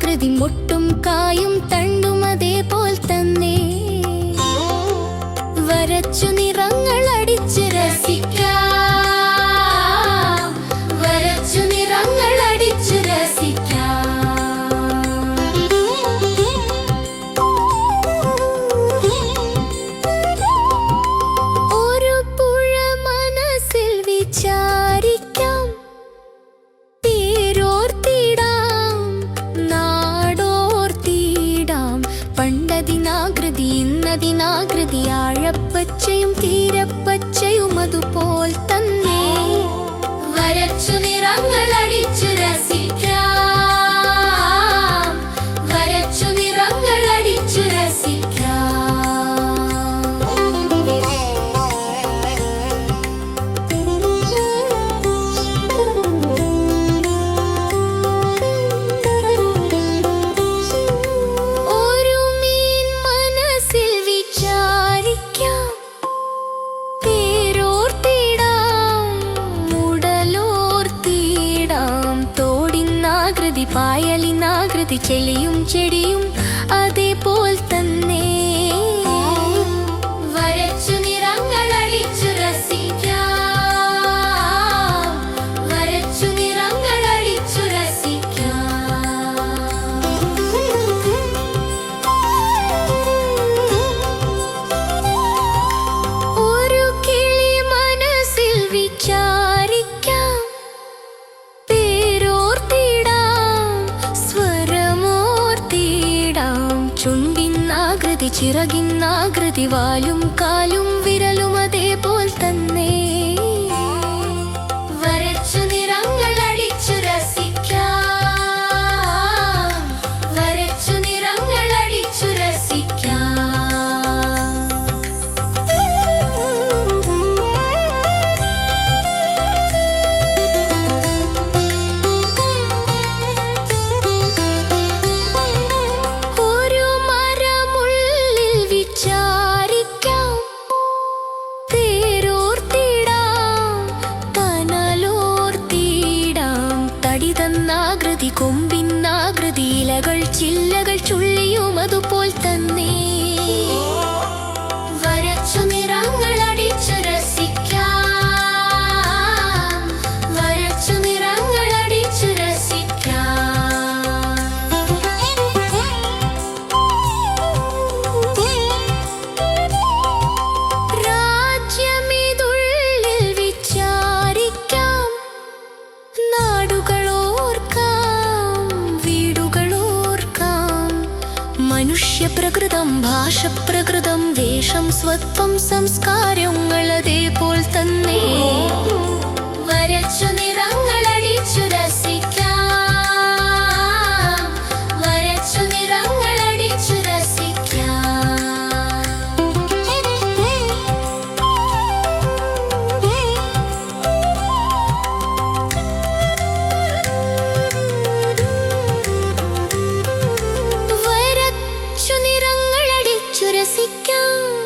ആകൃതി മുട്ടും കായും തണ്ടും അതേപോൽ തന്നെ. വരച്ചു നിറം നദിനാകൃതി ആഴപ്പച്ചയും തീരപ്പച്ചയും അതുപോൽ തന്നെ. വരച്ചു നിറങ്ങള ചെളിയും ചെടിയും ചിറകിന്നാകൃതി വാലും കാലും ആദി ചില്ല പ്രകൃതം ഭാഷ പ്രകൃതം വേഷം സ്വത്വം സംസ്കാരങ്ങളതേ രസിക്കാം